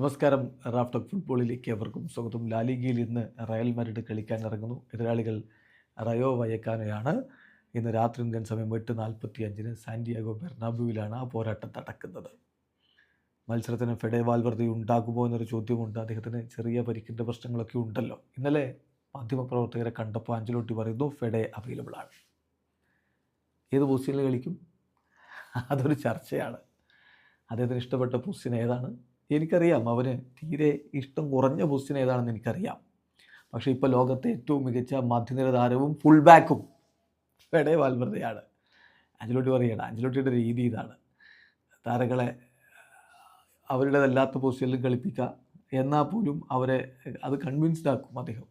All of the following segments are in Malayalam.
നമസ്കാരം. റാഫ്റ്റോക്ക് ഫുട്ബോളിലേക്ക് അവർക്കും സ്വാഗതം. ലാലിഗയിൽ ഇന്ന് റയൽ മരട് കളിക്കാൻ ഇറങ്ങുന്നു. എതിരാളികൾ റയോ വയക്കാനോയാണ്. ഇന്ന് രാത്രി ഇന്ത്യൻ സമയം എട്ട് നാൽപ്പത്തി അഞ്ചിന് സാന്റിയാഗോ ബെർണാബുവിലാണ് ആ പോരാട്ടം നടക്കുന്നത്. മത്സരത്തിന് ഫെഡേ വാൽവർദ്ധി ഉണ്ടാകുമോ എന്നൊരു ചോദ്യമുണ്ട്. അദ്ദേഹത്തിന് ചെറിയ പരിക്കിന്റെ പ്രശ്നങ്ങളൊക്കെ ഉണ്ടല്ലോ. ഇന്നലെ മാധ്യമപ്രവർത്തകരെ കണ്ടപ്പോൾ അഞ്ചലോട്ടി പറയുന്നു ഫെഡേ അവൈലബിൾ ആണ്. ഏത് പൊസിഷനിൽ കളിക്കും? അതൊരു ചർച്ചയാണ്. അദ്ദേഹത്തിന് ഇഷ്ടപ്പെട്ട പൊസിഷൻ ഏതാണ്? എനിക്കറിയാം അവന് തീരെ ഇഷ്ടം കുറഞ്ഞ പൊസിഷൻ ഏതാണെന്ന് എനിക്കറിയാം. പക്ഷേ ഇപ്പോൾ ലോകത്തെ ഏറ്റവും മികച്ച മധ്യനിര താരവും ഫുൾ ബാക്കും ഫെഡെ വാൽവർദ്ധയാണ് അഞ്ചലോട്ടി പറയുകയാണ് അഞ്ചലോട്ടിയുടെ രീതി ഇതാണ്. താരങ്ങളെ അവരുടേതല്ലാത്ത പൊസിഷനിലും കളിപ്പിക്കുക എന്നാൽ പോലും അവരെ അത് കൺവിൻസ്ഡ് ആക്കും അദ്ദേഹം.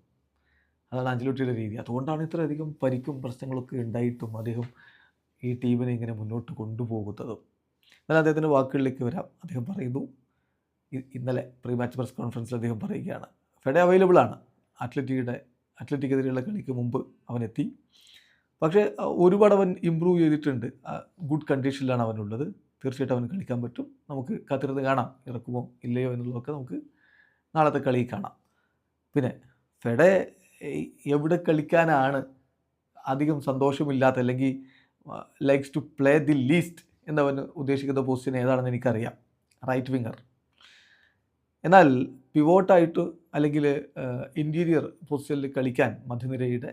അതാണ് അഞ്ചലോട്ടിയുടെ രീതി. അതുകൊണ്ടാണ് ഇത്രയധികം പരിക്കും പ്രശ്നങ്ങളൊക്കെ ഉണ്ടായിട്ടും അദ്ദേഹം ഈ ടീമിനെ ഇങ്ങനെ മുന്നോട്ട് കൊണ്ടുപോകുന്നതും. എന്നാൽ അദ്ദേഹത്തിന്റെ വാക്കുകളിലേക്ക് വരാം. അദ്ദേഹം പറയുന്നു ഇന്നലെ പ്രീ മാച്ച് പ്രസ് കോൺഫറൻസിൽ അദ്ദേഹം പറയുകയാണ് ഫെഡെ അവൈലബിൾ ആണ് അത്ലറ്റിയുടെ അത്ലറ്റിക്കെതിരെയുള്ള കളിക്ക് മുമ്പ് അവൻ എത്തി പക്ഷേ ഒരുപാട് അവൻ ഇമ്പ്രൂവ് ചെയ്തിട്ടുണ്ട്. ഗുഡ് കണ്ടീഷനിലാണ് അവനുള്ളത്. തീർച്ചയായിട്ടും അവൻ കളിക്കാൻ പറ്റും. നമുക്ക് കാത്തിരുന്ന് കാണാം. ഇറക്കുമോ ഇല്ലയോ എന്നുള്ളതൊക്കെ നമുക്ക് നാളത്തെ കളി കാണാം. പിന്നെ ഫെഡെ എവിടെ കളിക്കാനാണ് അധികം സന്തോഷമില്ലാത്ത അല്ലെങ്കിൽ likes to play the least എന്നവൻ ഉദ്ദേശിക്കുന്ന പൊസിഷൻ ഏതാണെന്ന് എനിക്കറിയാം. റൈറ്റ് വിങ്ങർ എന്നാൽ പിവോട്ടായിട്ട് അല്ലെങ്കിൽ ഇന്റീരിയർ പൊസിഷനിൽ കളിക്കാൻ മധ്യനിരയുടെ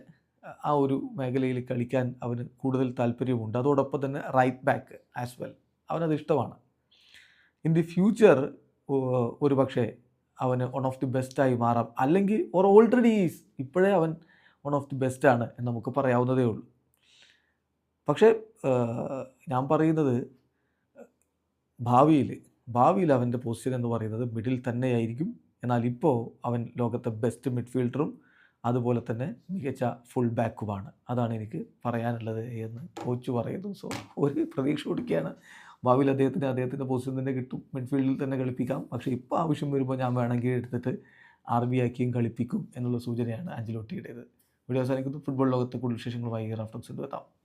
ആ ഒരു മേഖലയിൽ കളിക്കാൻ അവന് കൂടുതൽ താല്പര്യമുണ്ട്. അതോടൊപ്പം തന്നെ റൈറ്റ് ബാക്ക് ആസ് വെൽ അവനത് ഇഷ്ടമാണ്. ഇൻ ദി ഫ്യൂച്ചർ ഒരു പക്ഷേ അവന് വൺ ഓഫ് ദി ബെസ്റ്റായി മാറാം. അല്ലെങ്കിൽ ഓർ ഓൾറെഡി ഈസ് ഇപ്പോഴേ അവൻ വൺ ഓഫ് ദി ബെസ്റ്റാണ് എന്ന് നമുക്ക് പറയാവുന്നതേ ഉള്ളൂ. പക്ഷേ ഞാൻ പറയുന്നത് ഭാവിയിൽ ഭാവിയിൽ അവന്റെ പൊസിഷൻ എന്ന് പറയുന്നത് മിഡിൽ തന്നെയായിരിക്കും. എന്നാൽ ഇപ്പോൾ അവൻ ലോകത്തെ ബെസ്റ്റ് മിഡ്ഫീൽഡറും അതുപോലെ തന്നെ മികച്ച ഫുൾ ബാക്കുമാണ് അതാണ് എനിക്ക് പറയാനുള്ളത് എന്ന് കോച്ച് പറയുന്നു. സോ ഒരു പ്രതീക്ഷ കൊടുക്കുകയാണ്. ഭാവിയിൽ അദ്ദേഹത്തിന് അദ്ദേഹത്തിന്റെ പൊസിഷൻ തന്നെ കിട്ടും. മിഡ്ഫീൽഡിൽ തന്നെ കളിപ്പിക്കാം. പക്ഷേ ഇപ്പോൾ ആവശ്യം വരുമ്പോൾ ഞാൻ വേണമെങ്കിൽ എടുത്തിട്ട് ആർ ബി ആക്കിയും കളിപ്പിക്കും എന്നുള്ള സൂചനയാണ് അഞ്ചിലോട്ടിയുടേത്. വീഡിയോ അവസാനിക്കുന്നു. ഫുട്ബോൾ ലോകത്തെ കൂടുതൽ വിശേഷങ്ങളുമായി റഫറൻസ് എത്താം